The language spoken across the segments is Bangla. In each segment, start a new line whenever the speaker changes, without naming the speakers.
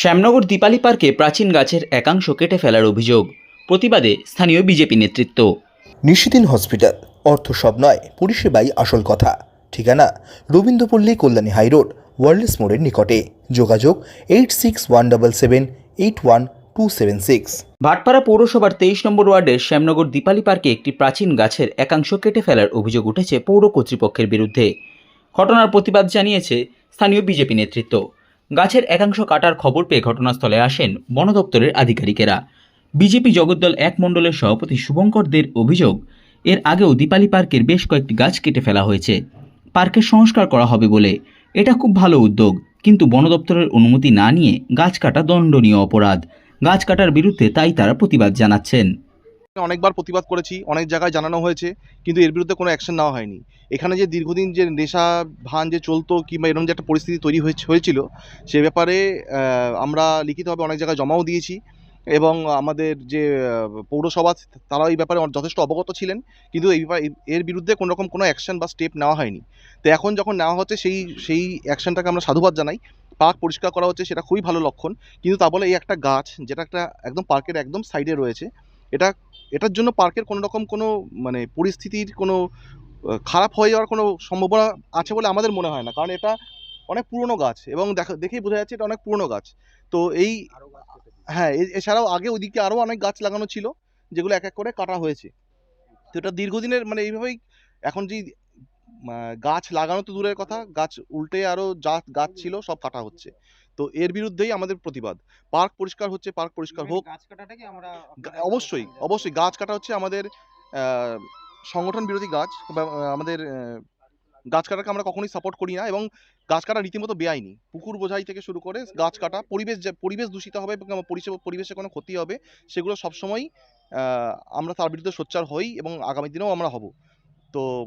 শ্যামনগর দীপালি পার্কে প্রাচীন গাছের একাংশ কেটে ফেলার অভিযোগ। প্রতিবাদে স্থানীয় বিজেপি নেতৃত্ব।
নিশিদিন হসপিটাল অর্থ সব নয় পরিষেবাই আসল কথা। ঠিকানা রবীন্দ্রপল্লী কল্যাণী হাইরোড ওয়ার্ল্ডস মোড়ের নিকটে। যোগাযোগ eight six one double seven eight one two seven six.
Bhatpara পৌরসভার তেইশ নম্বর ওয়ার্ডের শ্যামনগর দীপালি পার্কে একটি প্রাচীন গাছের একাংশ কেটে ফেলার অভিযোগ উঠেছে পৌর কর্তৃপক্ষের বিরুদ্ধে। ঘটনার প্রতিবাদ জানিয়েছে স্থানীয় বিজেপি নেতৃত্ব। গাছের একাংশ কাটার খবর পেয়ে ঘটনাস্থলে আসেন বন দপ্তরের আধিকারিকেরা। বিজেপি জগদ্দল এক মণ্ডলের সভাপতি শুভঙ্কর দের অভিযোগ, এর আগেও দীপালি পার্কের বেশ কয়েকটি গাছ কেটে ফেলা হয়েছে। পার্কের সংস্কার করা হবে বলে। এটা খুব ভালো উদ্যোগ, কিন্তু বন দপ্তরের অনুমতি না নিয়ে গাছ কাটা দণ্ডনীয় অপরাধ। গাছ কাটার বিরুদ্ধে তাই তারা প্রতিবাদ জানাচ্ছেন।
অনেকবার প্রতিবাদ করেছি, অনেক জায়গায় জানানো হয়েছে, কিন্তু এর বিরুদ্ধে কোনো অ্যাকশন নেওয়া হয়নি। এখানে যে দীর্ঘদিন যে নেশা ভান যে চলতো কিংবা এরকম যে একটা পরিস্থিতি তৈরি হয়েছে, হয়েছিল, সে ব্যাপারে আমরা লিখিতভাবে অনেক জায়গায় জমাও দিয়েছি এবং আমাদের যে পৌরসভা তারা এই ব্যাপারে যথেষ্ট অবগত ছিলেন, কিন্তু এই এর বিরুদ্ধে কোনো রকম কোনো অ্যাকশন বা স্টেপ নেওয়া হয়নি। তো এখন যখন নেওয়া হচ্ছে, সেই সেই অ্যাকশনটাকে আমরা সাধুবাদ জানাই। পার্ক পরিষ্কার করা হচ্ছে, সেটা খুবই ভালো লক্ষণ, কিন্তু তা বলে এই একটা গাছ, যেটা একটা একদম পার্কের একদম সাইডে রয়েছে, এটা এটার জন্য পার্কের কোনো রকম কোনো মানে পরিস্থিতির কোনো খারাপ হয়ে যাওয়ার কোনো সম্ভাবনা আছে বলে আমাদের মনে হয় না। কারণ এটা অনেক পুরনো গাছ এবং দেখা দেখেই বোঝা যাচ্ছে এটা অনেক পুরনো গাছ। তো এই হ্যাঁ এ- এছাড়াও আগে ওইদিকে আরও অনেক গাছ লাগানো ছিল যেগুলো এক এক করে কাটা হয়েছে। তো এটা দীর্ঘদিনের মানে এইভাবেই এখন যে গাছ লাগানো তো দূরের কথা। গাছ উল্টে আরও যা গাছ ছিল সব কাটা হচ্ছে। তো এর বিরুদ্ধেই আমাদের প্রতিবাদ। পার্ক পরিষ্কার হচ্ছে পার্ক পরিষ্কার হোক।
আমরা
অবশ্যই অবশ্যই গাছ কাটা হচ্ছে আমাদের সংগঠন বিরোধী গাছ। বা আমাদের গাছ কাটাকে আমরা কখনোই সাপোর্ট করি না এবং গাছ কাটা রীতিমতো বেআইনি। পুকুর বোঝাই থেকে শুরু করে গাছ কাটা পরিবেশ যে- পরিবেশ দূষিত হবে এবং পরিবেশে কোনো ক্ষতি হবে সেগুলো সবসময় আমরা তার বিরুদ্ধে সোচ্চার হই এবং আগামী দিনেও আমরা হব। তো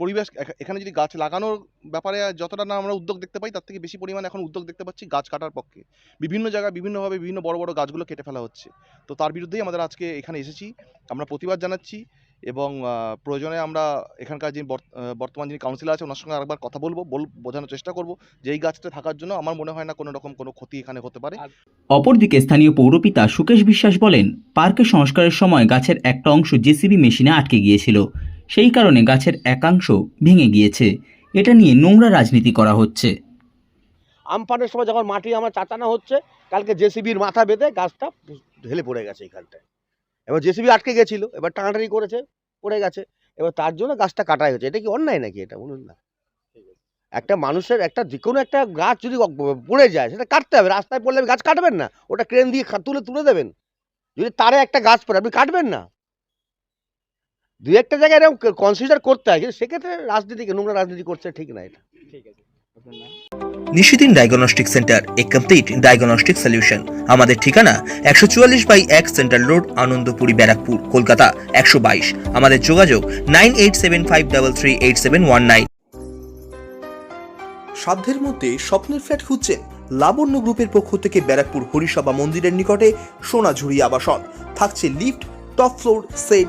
পরিবেশ এখানে যদি গাছ লাগানোর ব্যাপারে যতটা না আমরা উদ্যোগ দেখতে পাই তার থেকে বেশি পরিমাণে এখন উদ্যোগ দেখতে পাচ্ছি গাছ কাটার পক্ষে। বিভিন্ন জায়গায় বিভিন্নভাবে বিভিন্ন বড় বড় গাছগুলো কেটে ফেলা হচ্ছে। তো তার বিরুদ্ধেই আমাদের আজকে এখানে এসেছি। আমরা প্রতিবাদ জানাচ্ছি এবং প্রয়োজনে আমরা এখানকার যিনি বর্ত- বর্তমান যিনি কাউন্সিলর আছে ওনার সঙ্গে আরেকবার কথা বলব বল বোঝানোর চেষ্টা করব যে এই গাছটা থাকার জন্য আমার মনে হয় না কোনো রকম কোনো ক্ষতি এখানে হতে পারে।
অপরদিকে স্থানীয় পৌরপিতা সুকেশ বিশ্বাস বলেন পার্কে সংস্কারের সময় গাছের একটা অংশ জেসিবি মেশিনে আটকে গিয়েছিল। সেই কারণে গাছের একাংশ ভেঙে গিয়েছে। এটা নিয়ে নোংরা রাজনীতি করা হচ্ছে।
আমফানের সময় যখন মাটি আমার চাচানো হচ্ছে, কালকে জেসিবির মাথা বেঁধে গাছটা ঢেলে পড়ে গেছে এইখানটায় এবার জেসিবি আটকে গেছিল, এবার টানাটানি করেছে, পড়ে গেছে। এবার তার জন্য গাছটা কাটাই হচ্ছে। এটা কি অন্যায় নাকি এটা? বলুন না। একটা মানুষের একটা যে কোনো একটা গাছ যদি পড়ে যায়, সেটা কাটতে হবে। রাস্তায় পড়লে গাছ কাটবেন না। ওটা ক্রেন দিয়ে তুলে তুলে দেবেন। যদি তারে একটা গাছ পড়ে, আপনি কাটবেন না। দুই একটা জায়গায় এরকম কনসিডার করতে হয় কিন্তু সেক্ষেত্রে রাজনীতিকে নোংরা রাজনীতি করছে ঠিক না এটা।
Nishidin diagnostic centre a complete diagnostic solution আমাদের ঠিকানা একশো চুয়াল্লিশ বাই এক সেন্ট্রাল রোড আনন্দপুরি ব্যারাকপুর কলকাতা একশো বাইশ। আমাদের যোগাযোগ nine eight seven five double three eight seven one nine. সাধ্যের মধ্যে স্বপ্নের ফ্ল্যাট খুঁজছেন লাবণ্য গ্রুপের পক্ষ থেকে ব্যারাকপুর হরিসভা মন্দিরের নিকটে সোনাঝুরি আবাসন। থাকছে lift top floor set